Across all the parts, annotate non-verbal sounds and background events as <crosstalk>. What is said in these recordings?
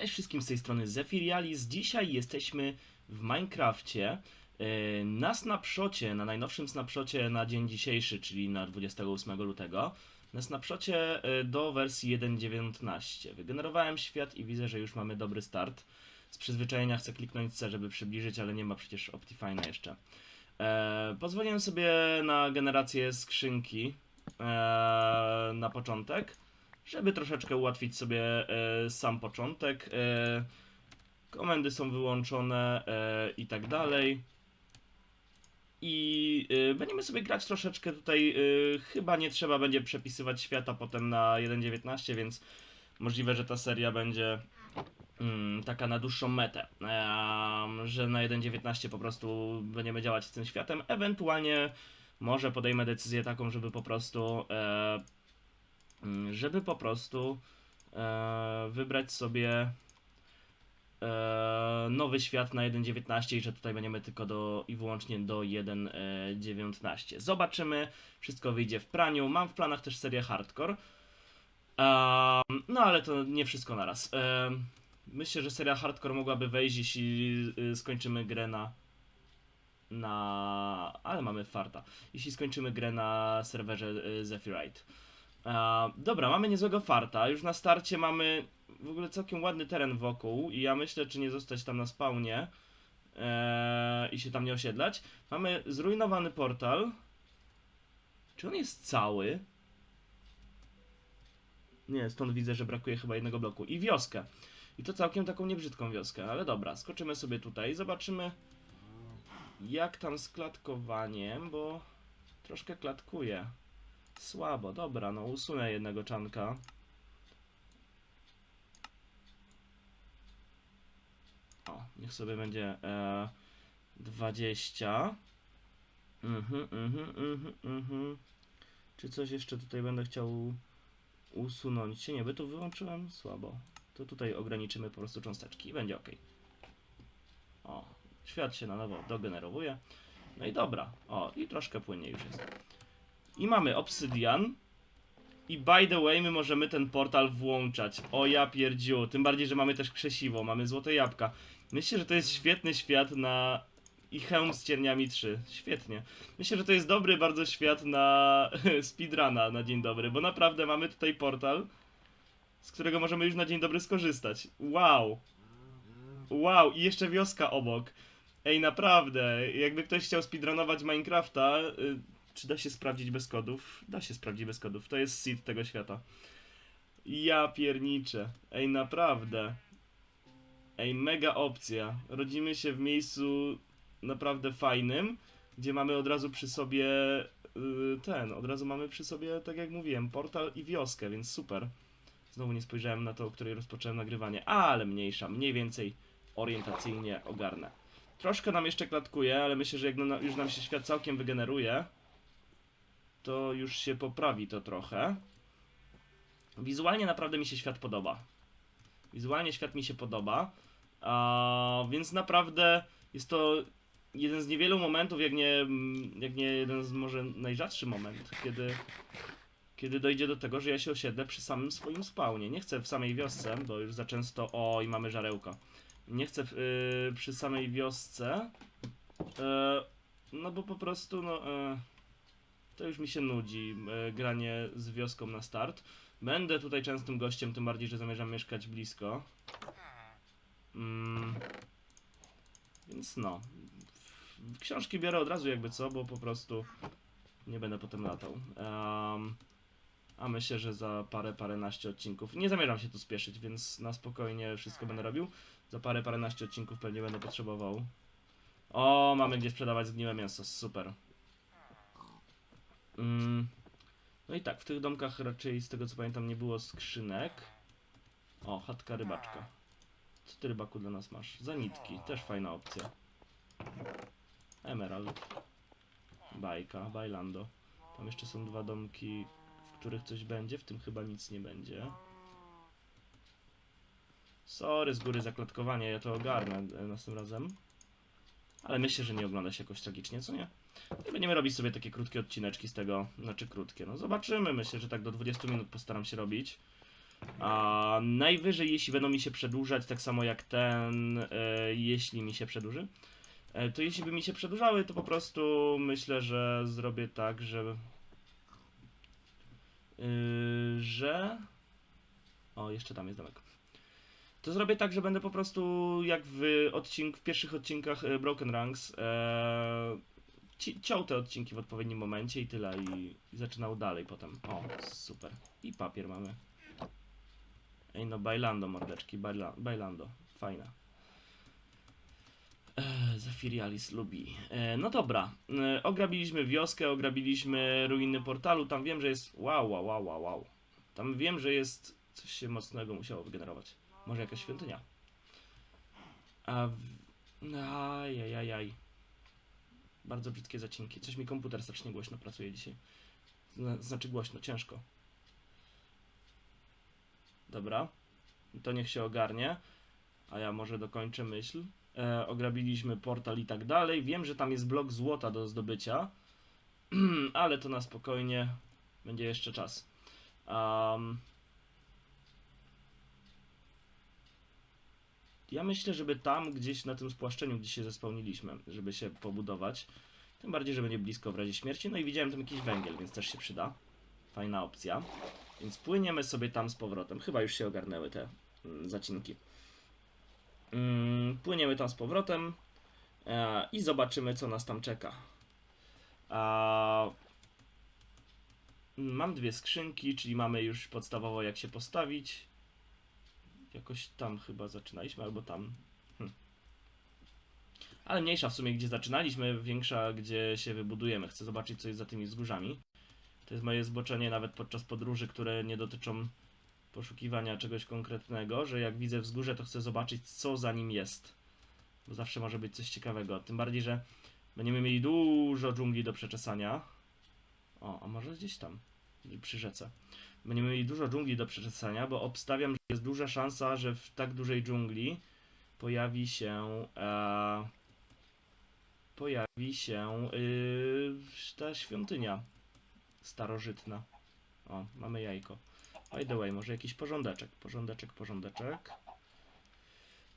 Cześć wszystkim z tej strony Zefirialis. Dzisiaj jesteśmy w Minecrafcie e, na snapshocie, na najnowszym snapshocie na dzień dzisiejszy, czyli na 28 lutego. Na snapshocie e, do wersji 1.19. Wygenerowałem świat i widzę, że już mamy dobry start. Z przyzwyczajenia chcę kliknąć C, żeby przybliżyć, ale nie ma przecież Optifine'a jeszcze. E, pozwoliłem sobie na generację skrzynki na początek żeby troszeczkę ułatwić sobie e, sam początek. E, komendy są wyłączone e, i tak dalej. I będziemy sobie grać troszeczkę tutaj. Chyba nie trzeba będzie przepisywać świata potem na 1.19, więc możliwe, że ta seria będzie mm, taka na dłuższą metę. Że na 1.19 po prostu będziemy działać z tym światem. Ewentualnie może podejmę decyzję taką, żeby po prostu. E, Mm, żeby po prostu e, wybrać sobie e, nowy świat na 1.19 i że tutaj będziemy tylko do i wyłącznie do 1.19. Zobaczymy, wszystko wyjdzie w praniu. Mam w planach też serię hardcore. Em, no ale to nie wszystko naraz. Em, myślę, że seria hardcore mogłaby wejść, jeśli y, skończymy grę na na... ale mamy farta. Jeśli skończymy grę na serwerze y, Zephyrite. Dobra, mamy niezłego farta. Już na starcie mamy w ogóle całkiem ładny teren wokół i ja myślę, czy nie zostać tam na spawnie e, i się tam nie osiedlać. Mamy zrujnowany portal. Czy on jest cały? Nie, stąd widzę, że brakuje chyba jednego bloku. I wioskę. I to całkiem taką niebrzydką wioskę, ale dobra, skoczymy sobie tutaj, zobaczymy jak tam z klatkowaniem, bo troszkę klatkuje. Słabo, dobra, no usunę jednego czanka. O, niech sobie będzie e, 20. Mhm, mhm, mhm, mhm. Czy coś jeszcze tutaj będę chciał usunąć? Nie, by to wyłączyłem? Słabo. To tutaj ograniczymy po prostu cząsteczki i będzie ok. O, świat się na nowo dogenerowuje. No i dobra. O, i troszkę płynniej już jest. I mamy obsydian. I by the way, my możemy ten portal włączać. O ja pierdziu. Tym bardziej, że mamy też krzesiwo, mamy złote jabłka. Myślę, że to jest świetny świat na... I hełm z cierniami 3. Świetnie. Myślę, że to jest dobry bardzo świat na <laughs> speedruna na dzień dobry, bo naprawdę mamy tutaj portal, z którego możemy już na dzień dobry skorzystać. Wow. Wow, i jeszcze wioska obok. Ej, naprawdę, jakby ktoś chciał speedrunować Minecrafta, y, czy da się sprawdzić bez kodów? Da się sprawdzić bez kodów. To jest seed tego świata. Ja pierniczę. Ej, naprawdę. Ej, mega opcja. Rodzimy się w miejscu naprawdę fajnym, gdzie mamy od razu przy sobie yy, ten, od razu mamy przy sobie, tak jak mówiłem, portal i wioskę, więc super. Znowu nie spojrzałem na to, o której rozpocząłem nagrywanie, ale mniejsza, mniej więcej orientacyjnie ogarnę. Troszkę nam jeszcze klatkuje, ale myślę, że jak już nam się świat całkiem wygeneruje, to już się poprawi to trochę. Wizualnie naprawdę mi się świat podoba. Wizualnie świat mi się podoba. A, więc naprawdę jest to jeden z niewielu momentów, jak nie, jak nie jeden z może najrzadszy moment, kiedy, kiedy dojdzie do tego, że ja się osiedlę przy samym swoim spawnie. Nie chcę w samej wiosce, bo już za często. O, i mamy żarełka. Nie chcę y, przy samej wiosce. E, no bo po prostu, no. E, to już mi się nudzi e, granie z wioską na start. Będę tutaj częstym gościem, tym bardziej, że zamierzam mieszkać blisko. Mm. Więc no. Książki biorę od razu jakby co, bo po prostu nie będę potem latał. Em, a myślę, że za parę, paręnaście odcinków. Nie zamierzam się tu spieszyć, więc na spokojnie wszystko będę robił. Za parę, paręnaście odcinków pewnie będę potrzebował. O, mamy gdzie sprzedawać zgniłe mięso, super. Mm. No i tak, w tych domkach raczej z tego co pamiętam nie było skrzynek. O, chatka rybaczka. Co ty rybaku dla nas masz? Zanitki, też fajna opcja. Emerald. Bajka, Bajlando. Tam jeszcze są dwa domki, w których coś będzie, w tym chyba nic nie będzie. Sorry z góry za klatkowanie, ja to ogarnę e, następnym razem. Ale myślę, że nie ogląda się jakoś tragicznie, co nie? I będziemy robić sobie takie krótkie odcineczki z tego, znaczy krótkie, no zobaczymy, myślę, że tak do 20 minut postaram się robić. A najwyżej, jeśli będą mi się przedłużać, tak samo jak ten, e, jeśli mi się przedłuży, e, to jeśli by mi się przedłużały, to po prostu myślę, że zrobię tak, że. Yy, że. O, jeszcze tam jest domek. To zrobię tak, że będę po prostu jak w, odcink, w pierwszych odcinkach e, Broken Ranks e, ci, ciął te odcinki w odpowiednim momencie i tyle i, i zaczynał dalej potem. O, super. I papier mamy. Ej no, bailando mordeczki, baila, bailando. Fajna. E, Zafirialis lubi. E, no dobra, e, ograbiliśmy wioskę, ograbiliśmy ruiny portalu, tam wiem, że jest... Wow, wow, wow, wow, wow. Tam wiem, że jest... Coś się mocnego musiało wygenerować. Może jakaś świątynia. A... w- Ajajajaj. Bardzo brzydkie zacinki. Coś mi komputer strasznie głośno pracuje dzisiaj. Zna- Znaczy głośno, ciężko. Dobra. To niech się ogarnie. A ja może dokończę myśl. E, ograbiliśmy portal i tak dalej. Wiem, że tam jest blok złota do zdobycia. <clears throat> Ale to na spokojnie. Będzie jeszcze czas. Um, ja myślę, żeby tam gdzieś na tym spłaszczeniu, gdzie się zespełniliśmy, żeby się pobudować. Tym bardziej, że będzie blisko w razie śmierci. No i widziałem tam jakiś węgiel, więc też się przyda. Fajna opcja. Więc płyniemy sobie tam z powrotem. Chyba już się ogarnęły te mm, zacinki. Mm, płyniemy tam z powrotem e, i zobaczymy, co nas tam czeka. A, mam dwie skrzynki, czyli mamy już podstawowo jak się postawić. Jakoś tam chyba zaczynaliśmy, albo tam. Hm. Ale mniejsza w sumie, gdzie zaczynaliśmy, większa, gdzie się wybudujemy. Chcę zobaczyć, co jest za tymi wzgórzami. To jest moje zboczenie nawet podczas podróży, które nie dotyczą poszukiwania czegoś konkretnego, że jak widzę wzgórze, to chcę zobaczyć, co za nim jest. Bo zawsze może być coś ciekawego. Tym bardziej, że będziemy mieli dużo dżungli do przeczesania. O, a może gdzieś tam, przy rzece. Będziemy mieli dużo dżungli do przeczesania, bo obstawiam, że jest duża szansa, że w tak dużej dżungli pojawi się. E, pojawi się yy, ta świątynia starożytna. O, mamy jajko. By the way, może jakiś porządeczek, porządeczek, porządeczek.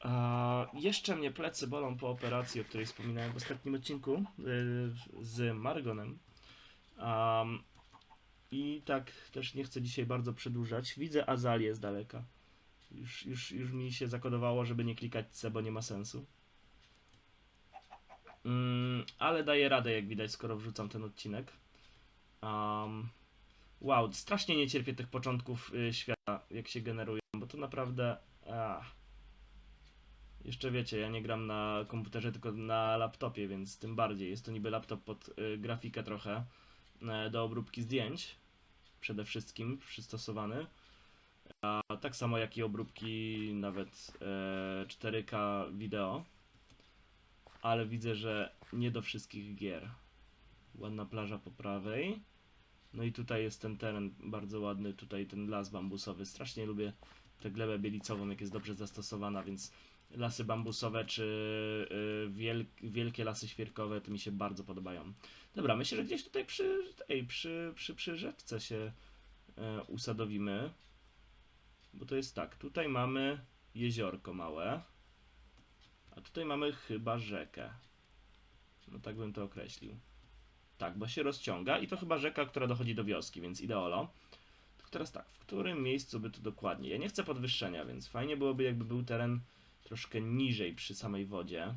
A, jeszcze mnie plecy bolą po operacji, o której wspominałem w ostatnim odcinku yy, z Margonem. Am, I tak też nie chcę dzisiaj bardzo przedłużać. Widzę Azalię z daleka. Już, już, już mi się zakodowało, żeby nie klikać C, bo nie ma sensu. Mm, ale daję radę, jak widać, skoro wrzucam ten odcinek. Um, wow, strasznie nie cierpię tych początków y, świata, jak się generują, bo to naprawdę. Ah. Jeszcze wiecie, ja nie gram na komputerze, tylko na laptopie, więc tym bardziej. Jest to niby laptop pod y, grafikę trochę do obróbki zdjęć, przede wszystkim przystosowany. A tak samo jak i obróbki nawet y, 4K wideo. Ale widzę, że nie do wszystkich gier. Ładna plaża po prawej. No i tutaj jest ten teren bardzo ładny, tutaj ten las bambusowy. Strasznie lubię tę glebę bielicową, jak jest dobrze zastosowana, więc lasy bambusowe czy y, wiel wielkie lasy świerkowe to mi się bardzo podobają. Dobra, myślę, że gdzieś tutaj przy, tej, przy, przy, przy rzeczce się y, usadowimy. Bo to jest tak, tutaj mamy jeziorko małe, a tutaj mamy chyba rzekę. No tak bym to określił. Tak, bo się rozciąga i to chyba rzeka, która dochodzi do wioski, więc ideolo. Tylko teraz tak, w którym miejscu by to dokładnie? Ja nie chcę podwyższenia, więc fajnie byłoby jakby był teren troszkę niżej przy samej wodzie.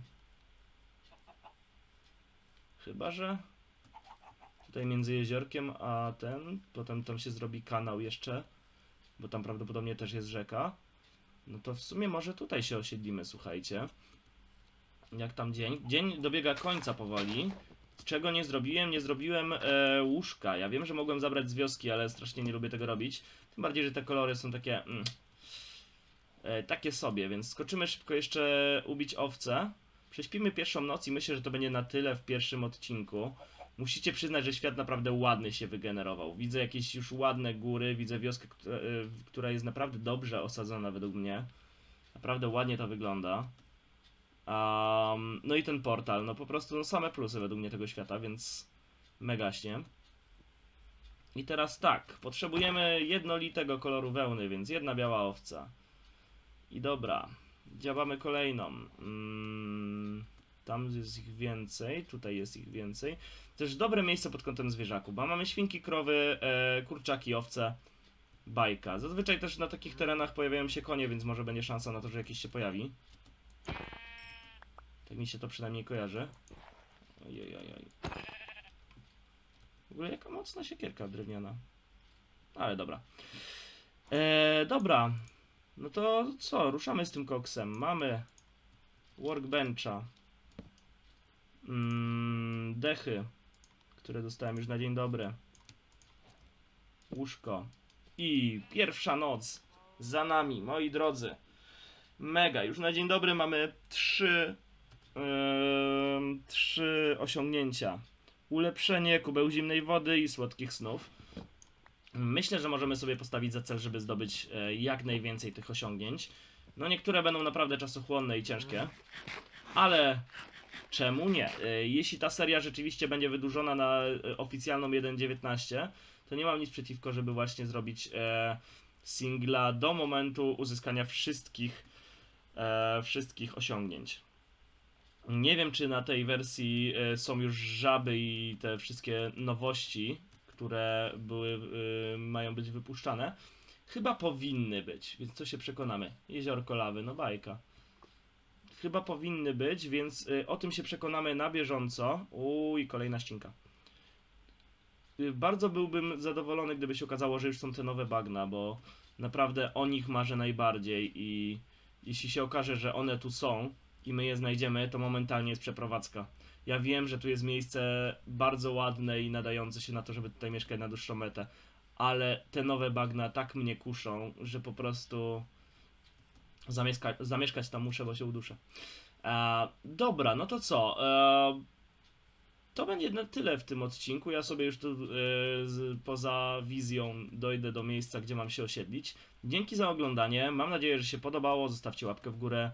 Chyba, że tutaj między jeziorkiem a ten, potem tam się zrobi kanał jeszcze, bo tam prawdopodobnie też jest rzeka. No to w sumie może tutaj się osiedlimy, słuchajcie. Jak tam dzień? Dzień dobiega końca powoli. Czego nie zrobiłem? Nie zrobiłem e, łóżka. Ja wiem, że mogłem zabrać z wioski, ale strasznie nie lubię tego robić. Tym bardziej, że te kolory są takie. Mm, takie sobie, więc skoczymy szybko jeszcze ubić owce. Prześpimy pierwszą noc i myślę, że to będzie na tyle w pierwszym odcinku. Musicie przyznać, że świat naprawdę ładny się wygenerował. Widzę jakieś już ładne góry, widzę wioskę, która, e, która jest naprawdę dobrze osadzona według mnie. Naprawdę ładnie to wygląda. Um, no i ten portal, no po prostu no same plusy według mnie tego świata, więc megaśnie. I teraz tak, potrzebujemy jednolitego koloru wełny, więc jedna biała owca. I dobra, działamy kolejną. Mm, tam jest ich więcej, tutaj jest ich więcej. Też dobre miejsce pod kątem zwierzaków, bo mamy świnki, krowy, e, kurczaki, owce, bajka. Zazwyczaj też na takich terenach pojawiają się konie, więc może będzie szansa na to, że jakiś się pojawi. Tak mi się to przynajmniej kojarzy. Ojej, ojej. W ogóle jaka mocna siekierka drewniana. Ale dobra. E, dobra. No to co? Ruszamy z tym koksem. Mamy workbencha. Mm, dechy, które dostałem już na dzień dobry. Łóżko. I pierwsza noc za nami, moi drodzy. Mega. Już na dzień dobry mamy trzy, em, trzy osiągnięcia. Ulepszenie kubeł zimnej wody i słodkich snów. Myślę, że możemy sobie postawić za cel, żeby zdobyć e, jak najwięcej tych osiągnięć. No niektóre będą naprawdę czasochłonne i ciężkie, ale czemu nie? E, Jeśli ta seria rzeczywiście będzie wydłużona na e, oficjalną 1.19, to nie mam nic przeciwko, żeby właśnie zrobić singla do momentu uzyskania wszystkich, wszystkich osiągnięć. Nie wiem, czy na tej wersji są już żaby i te wszystkie nowości, które były, e, mają być wypuszczane. Chyba powinny być, więc co się przekonamy. Jeziorko lawy, no bajka. Chyba powinny być, więc e, o tym się przekonamy na bieżąco. Uj, kolejna ścinka. Y, Bardzo byłbym zadowolony, gdyby się okazało, że już są te nowe bagna, bo naprawdę o nich marzę najbardziej i jeśli się okaże, że one tu są i my je znajdziemy, to momentalnie jest przeprowadzka. Ja wiem, że tu jest miejsce bardzo ładne i nadające się na to, żeby tutaj mieszkać na dłuższą metę, ale te nowe bagna tak mnie kuszą, że po prostu zamieska- zamieszkać tam muszę, bo się uduszę. E, dobra, no to co? E, to będzie na tyle w tym odcinku. Ja sobie już tu e, z, poza wizją dojdę do miejsca, gdzie mam się osiedlić. Dzięki za oglądanie. Mam nadzieję, że się podobało. Zostawcie łapkę w górę,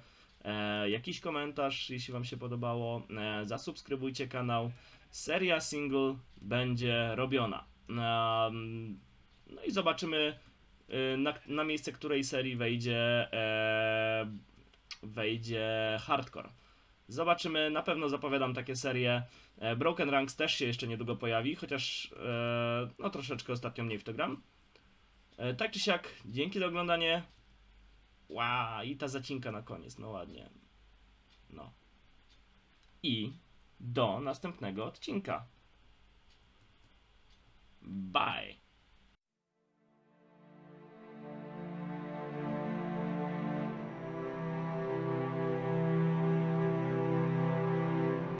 jakiś komentarz, jeśli Wam się podobało. E, zasubskrybujcie kanał. Seria single będzie robiona. Em, no i zobaczymy, e, na, na miejsce której serii wejdzie, e, wejdzie hardcore. Zobaczymy, na pewno zapowiadam takie serie. E, Broken Ranks też się jeszcze niedługo pojawi, chociaż e, no troszeczkę ostatnio mniej w to gram. E, tak czy siak, dzięki za oglądanie. Wow, i ta zacinka na koniec, no ładnie. No. I do następnego odcinka. Bye.